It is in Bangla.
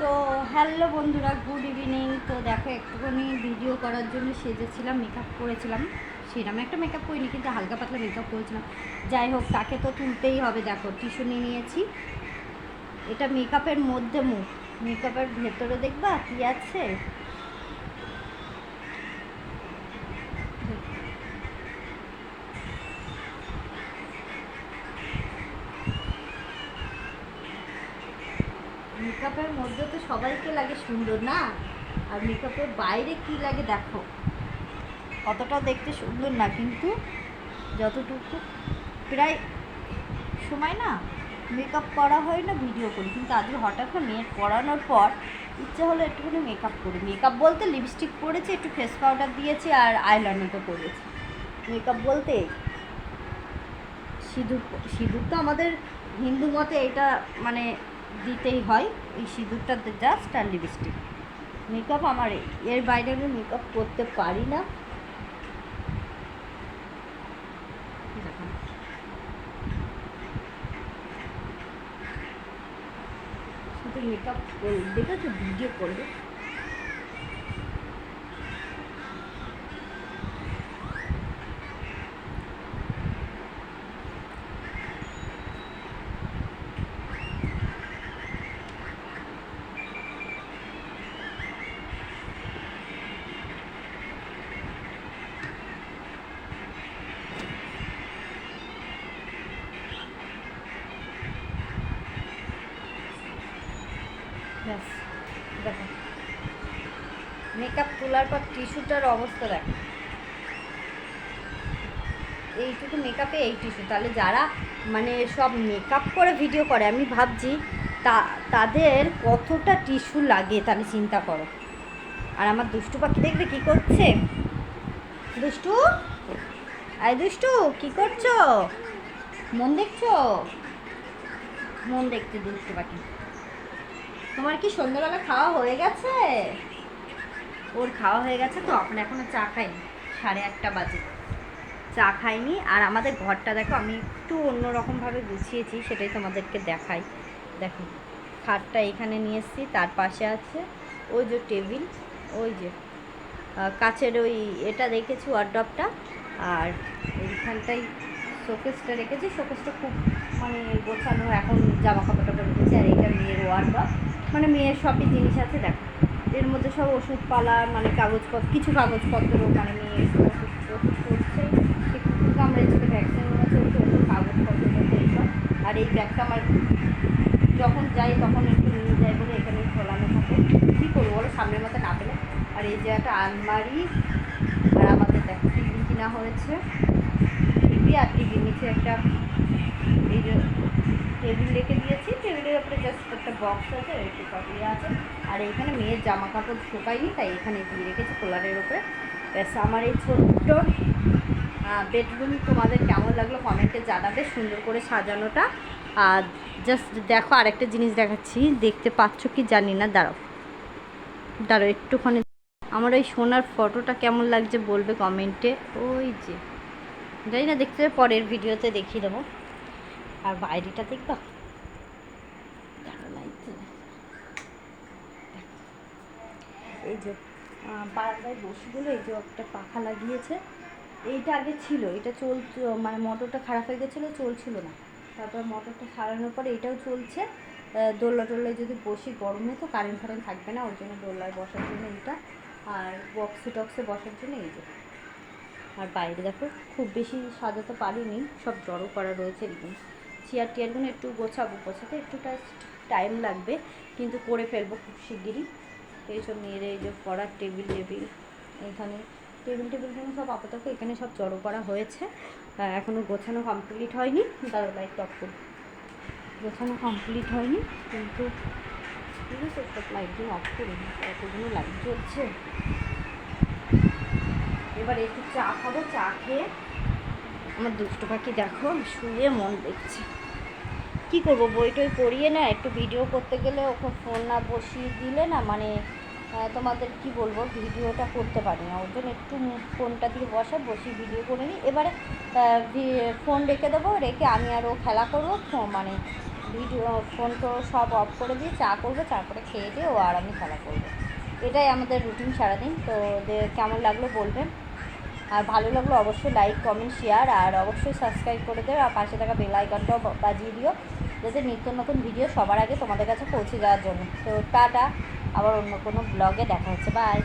তো হ্যালো বন্ধুরা, গুড ইভিনিং। তো দেখো, একটুখানি ভিডিও করার জন্য সেজেছিলাম মেকআপ করেছিলাম। সেরকম একটা মেকআপ করিনি, কিন্তু হালকা পাতলা মেকআপ করেছিলাম। যাই হোক, তাকে তো তুলতেই হবে। দেখো নিয়ে নিয়েছি। এটা মেকআপের মধ্যে মুখ। মেকআপের ভেতরে দেখবা কি আছে? মেকআপের মধ্যে তো সবাইকে লাগে সুন্দর, না? আর মেকআপের বাইরে কি লাগে দেখো। অতটা দেখতে সুন্দর না, কিন্তু যতটুকু প্রায় সময় না মেকআপ করা হয় না, ভিডিও করি। কিন্তু আজকে হঠাৎ করে মেয়ের পড়ানোর পর ইচ্ছা হলো একটুখানি মেকআপ করি। মেকআপ বলতে লিপস্টিক পরেছি, একটু ফেস পাউডার দিয়েছি আর আইলাইনারটা করেছি মেকআপ বলতে সিঁদুর সিঁদুর তো আমাদের হিন্দু মতে এটা মানে দিতেই হয়, এই সিঁদুরটা জাস্ট আর লিপস্টিক মেকআপ আমার এর বাইরে আমি মেকআপ করতে পারি না। শুধু মেকআপ দেখেছ ভিডিও করলে দেখো। মেকআপ তোলার পর টিস্যুটার অবস্থা দেখো। এইটুকু মেকআপে এই টিস্যু তাহলে যারা মানে সব মেকআপ করে ভিডিও করে, আমি ভাবছি তা, তাদের কতটা টিস্যু লাগে তাহলে চিন্তা করো। আর আমার দুষ্টু পাখি দেখবে কি করছে? দুষ্টু? আয় দুষ্টু, কি করছ? মন দেখছ? মন দেখতে দুষ্টু পাখি। তোমার কি সন্ধ্যাবেলা খাওয়া হয়ে গেছে? ওর খাওয়া হয়ে গেছে তো আমরা এখনও চা খাইনি, সাড়ে আটটা বাজে। চা খাইনি, আর আমাদের ঘরটা দেখো, আমি একটু অন্যরকমভাবে গুছিয়েছি, সেটাই তোমাদেরকে দেখাই। দেখো, খাটটা এখানে নিয়ে এসেছি, তার পাশে আছে ওই যে টেবিল, ওই যে কাচের ওই এটা দেখেছি ওয়ার্ড্রপটা আর এইখানটাই শোকেসটা রেখেছি, শোকেসটা খুব মানে গোছানো, এখন জামা কাপড় টাপড় রেখেছি আর এইটা মেয়ের ওয়ার্ড্রপ মানে মেয়ের সবই জিনিস আছে, দেখো। এর মধ্যে সব ওষুধপালা মানে কাগজপত্র কিছু কাগজপত্র মানে মেয়ে ওষুধ করছে একটু কামড়েছে ভ্যাকসিন আছে কাগজপত্র এইসব। আর এই ব্যাগটা আমার যখন যাই তখন একটু নিয়ে যাই বলে এখানে খোলানো থাকে। কী করব বলো, সামনের মতো না পেলে? আর এই যে একটা আলমারি, আর আমাদের দেখো, টিভি কিনা হয়েছে। টিভি আর টিভির নিচে একটা এই যে টেবিল রেখে দিয়েছি। টেবিলের উপরে জাস্ট একটা বক্স আছে, একটু ইয়ে আছে। আর এখানে মেয়ের জামা কাপড় শুকায়নি, তাই এখানে দিয়ে রেখেছি কোলারের উপরে। ব্যাস, আমার এই ছোট্ট বেডরুম তোমাদের কেমন লাগল কমেন্টে জানাবে, সুন্দর করে সাজানোটা। আর জাস্ট দেখো আরেকটা জিনিস দেখাচ্ছি, দেখতে পাচ্ছ কি জানি না, দাঁড়াও। দাঁড়াও, একটুখানি। আমার ওই সোনার ফটোটা কেমন লাগছে বলবে কমেন্টে ওই যে। জানি না, দেখতে পরের ভিডিওতে দেখিয়ে দেবো। আর বাইরেটা দেখবা? এই যে। বারান্দায় বসিগুলো এই যে একটা পাখা লাগিয়েছে, এইটা আগে ছিল, এটা চল মানে মোটরটা খারাপ হয়ে গেছিল, চলছিল না। তারপর মোটরটা সারানোর পরে এটাও চলছে। দোল্লা টোল্লায় যদি বসি, গরমে তো কারেন্ট ফারেন্ট থাকবে না ওই জন্য দোল্লায় বসার জন্য এইটা। আর বক্সে টক্সে বসার জন্য এই যে। আর বাইরে দেখো খুব বেশি সাজাতে পারিনি সব জড়ো করা রয়েছে এরকম। চেয়ার টিয়ারগুলো একটু গোছাবো গোছাতে একটু টাইম লাগবে কিন্তু করে ফেলব খুব শিগগিরই। এইসব নিয়ে এই যে পড়ার টেবিল টেবিল এখানে টেবিল টেবিলগুলো সব আপাতত এখানে সব জড়ো করা হয়েছে। আহ, এখনও গোছানো কমপ্লিট হয়নি দাঁড়ো লাইট অফ করি। গোছানো কমপ্লিট হয়নি কিন্তু ঠিক আছে সব লাইটগুলো অফ করি এতগুলো লাইট জ্বলছে। এবার একটু চা খাব, চা খেয়ে আমার দুষ্ট পাখি দেখো, শুয়ে মন দেখছে। কি করব, বই টই পড়িয়ে না, একটু ভিডিও করতে গেলে ওকে ফোন না বসিয়ে দিলে না মানে তোমাদের কি বলব, ভিডিওটা করতে পারি না। ওর জন্য একটু ফোনটা দিয়ে বসে, বসিয়ে ভিডিও করে নিই। এবারে ফোন রেখে দেবো, রেখে আমি আর ও খেলা করব মানে ভিডিও ফোন তো সব অফ করে দিয়ে চা করব চা করে খেয়ে দিয়ে ও আর আমি খেলা করব। এটাই আমাদের রুটিন সারাদিন, তো কেমন লাগল বলবেন? আর ভালো লাগল অবশ্যই লাইক কমেন্ট শেয়ার আর অবশ্যই সাবস্ক্রাইব করে দেবে। আর পাশে থাকা বেল আইকনটাও বাজিয়ে দিও, যাতে নিত্য নতুন ভিডিও সবার আগে তোমাদের কাছে পৌঁছে যাওয়ার জন্য। তো টাটা, আবার অন্য কোনো ব্লগে দেখা হচ্ছে। বাই